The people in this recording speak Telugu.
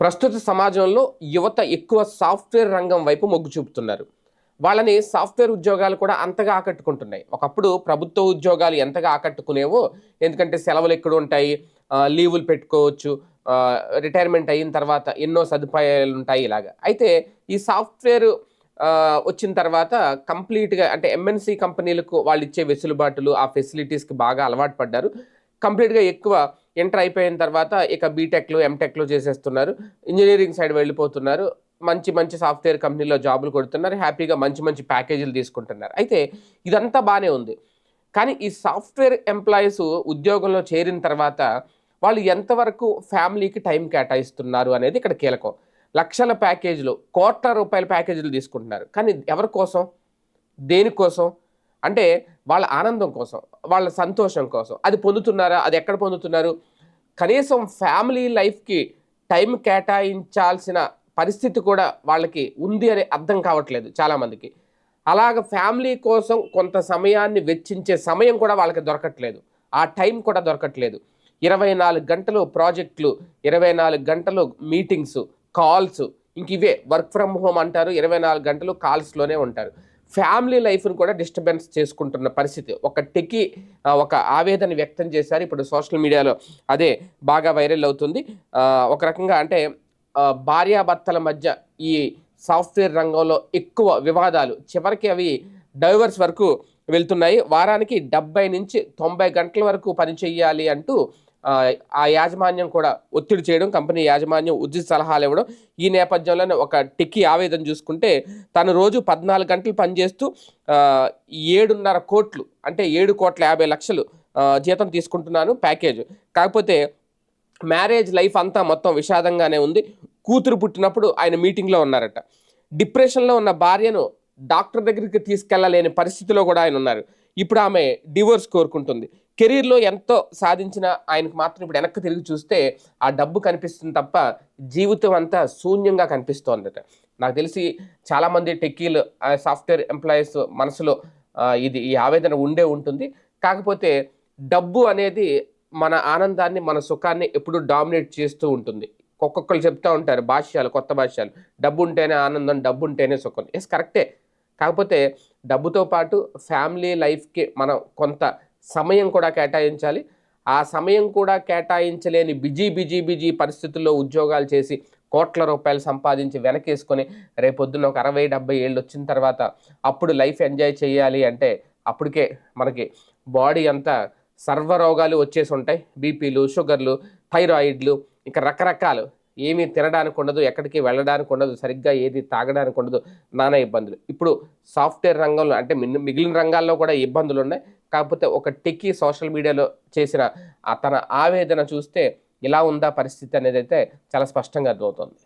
ప్రస్తుత సమాజంలో యువత ఎక్కువ సాఫ్ట్వేర్ రంగం వైపు మొగ్గు చూపుతున్నారు. వాళ్ళని సాఫ్ట్వేర్ ఉద్యోగాలు కూడా అంతగా ఆకట్టుకుంటున్నాయి. ఒకప్పుడు ప్రభుత్వ ఉద్యోగాలు ఎంతగా ఆకట్టుకునేవో ఎందుకంటే సెలవులు ఎక్కడ ఉంటాయి లీవులు పెట్టుకోవచ్చు రిటైర్మెంట్ అయిన తర్వాత ఎన్నో సదుపాయాలు ఉంటాయి ఇలాగా. అయితే ఈ సాఫ్ట్వేర్ వచ్చిన తర్వాత కంప్లీట్గా అంటే ఎంఎన్సీ కంపెనీలకు వాళ్ళు ఇచ్చే వెసులుబాటులు ఆ ఫెసిలిటీస్కి బాగా అలవాటు పడ్డారు. కంప్లీట్గా ఎక్కువ ఎంటర్ అయిపోయిన తర్వాత ఇక బీటెక్లు ఎంటెక్లు చేసేస్తున్నారు. ఇంజనీరింగ్ సైడ్ వెళ్ళిపోతున్నారు. మంచి మంచి సాఫ్ట్వేర్ కంపెనీలో జాబులు కొడుతున్నారు. హ్యాపీగా మంచి మంచి ప్యాకేజీలు తీసుకుంటున్నారు. అయితే ఇదంతా బాగానే ఉంది. కానీ ఈ సాఫ్ట్వేర్ ఎంప్లాయీస్ ఉద్యోగంలో చేరిన తర్వాత వాళ్ళు ఎంతవరకు ఫ్యామిలీకి టైం కేటాయిస్తున్నారు అనేది ఇక్కడ కీలకం. లక్షల ప్యాకేజీలు కోట్ల రూపాయల ప్యాకేజీలు తీసుకుంటున్నారు. కానీ ఎవరి కోసం? దేనికోసం? అంటే వాళ్ళ ఆనందం కోసం వాళ్ళ సంతోషం కోసం. అది పొందుతున్నారా? అది ఎక్కడ పొందుతున్నారు? కనీసం ఫ్యామిలీ లైఫ్కి టైం కేటాయించాల్సిన పరిస్థితి కూడా వాళ్ళకి ఉంది అని అర్థం కావట్లేదు చాలామందికి. అలాగ ఫ్యామిలీ కోసం కొంత సమయాన్ని వెచ్చించే సమయం కూడా వాళ్ళకి దొరకట్లేదు. ఆ టైం కూడా దొరకట్లేదు. ఇరవై నాలుగు గంటలు ప్రాజెక్టులు ఇరవై నాలుగు గంటలు మీటింగ్స్ కాల్స్ ఇంక ఇవే వర్క్ ఫ్రమ్ హోమ్ అంటారు. ఇరవై నాలుగు గంటలు కాల్స్లోనే ఉంటారు. ఫ్యామిలీ లైఫ్ను కూడా డిస్టర్బెన్స్ చేసుకుంటున్న పరిస్థితి. ఒక టెకి ఒక ఆవేదన వ్యక్తం చేశారు. ఇప్పుడు సోషల్ మీడియాలో అదే బాగా వైరల్ అవుతుంది. ఒక రకంగా అంటే భార్యాభర్తల మధ్య ఈ సాఫ్ట్వేర్ రంగంలో ఎక్కువ వివాదాలు. చివరికి అవి డైవర్స్ వరకు వెళ్తున్నాయి. వారానికి డెబ్బై నుంచి తొంభై గంటల వరకు పని చేయాలి అంటూ ఆ, యాజమాన్యం కూడా ఒత్తిడి చేయడం కంపెనీ యాజమాన్యం ఉచిత సలహాలు ఇవ్వడం ఈ నేపథ్యంలోనే ఒక టెక్కి ఆవేదన చూసుకుంటే తను రోజు పద్నాలుగు గంటలు పనిచేస్తూ ఏడున్నర కోట్లు అంటే ఏడు కోట్ల యాభై లక్షలు జీతం తీసుకుంటున్నాను ప్యాకేజ్. కాకపోతే మ్యారేజ్ లైఫ్ అంతా మొత్తం విషాదంగానే ఉంది. కూతురు పుట్టినప్పుడు ఆయన మీటింగ్లో ఉన్నారట. డిప్రెషన్లో ఉన్న భార్యను డాక్టర్ దగ్గరికి తీసుకెళ్ళలేని పరిస్థితిలో కూడా ఆయన ఉన్నారు. ఇప్పుడు ఆమె డివోర్స్ కోరుకుంటుంది. కెరీర్లో ఎంతో సాధించిన ఆయనకు మాత్రం ఇప్పుడు వెనక్కి తిరిగి చూస్తే ఆ డబ్బు కనిపిస్తుంది తప్ప జీవితం అంతా శూన్యంగా కనిపిస్తోందట. నాకు తెలిసి చాలామంది టెక్కీలు సాఫ్ట్వేర్ ఎంప్లాయీస్ మనసులో ఇది ఈ ఆవేదన ఉండే ఉంటుంది. కాకపోతే డబ్బు అనేది మన ఆనందాన్ని మన సుఖాన్ని ఎప్పుడు డామినేట్ చేస్తూ ఉంటుంది. ఒక్కొక్కరు చెప్తూ ఉంటారు భాష్యాలు కొత్త భాష్యాలు. డబ్బు ఉంటేనే ఆనందం డబ్బు ఉంటేనే సుఖం. ఎస్ కరెక్టే కాకపోతే డబ్బుతో పాటు ఫ్యామిలీ లైఫ్కి మనం కొంత సమయం కూడా కేటాయించాలి. ఆ సమయం కూడా కేటాయించలేని బిజీ బిజీ బిజీ పరిస్థితుల్లో ఉద్యోగాలు చేసి కోట్ల రూపాయలు సంపాదించి వెనకేసుకొని రేపొద్దున ఒక అరవై డెబ్బై ఏళ్ళు వచ్చిన తర్వాత అప్పుడు లైఫ్ ఎంజాయ్ చేయాలి అంటే అప్పటికే మనకి బాడీ అంతా సర్వరోగాలు వచ్చేసి ఉంటాయి. బీపీలు షుగర్లు థైరాయిడ్లు ఇంకా రకరకాలు ఏమీ తినడానికి ఉండదు ఎక్కడికి వెళ్ళడానికి ఉండదు సరిగ్గా ఏది తాగడానికి ఉండదు నానా ఇబ్బందులు. ఇప్పుడు సాఫ్ట్వేర్ రంగంలో అంటే మిగిలిన రంగాల్లో కూడా ఇబ్బందులు ఉన్నాయి. కాకపోతే ఒక టెక్కి సోషల్ మీడియాలో చేసిన తన ఆవేదన చూస్తే ఇలా ఉందా పరిస్థితి అనేది అయితే చాలా స్పష్టంగా అర్థమవుతుంది.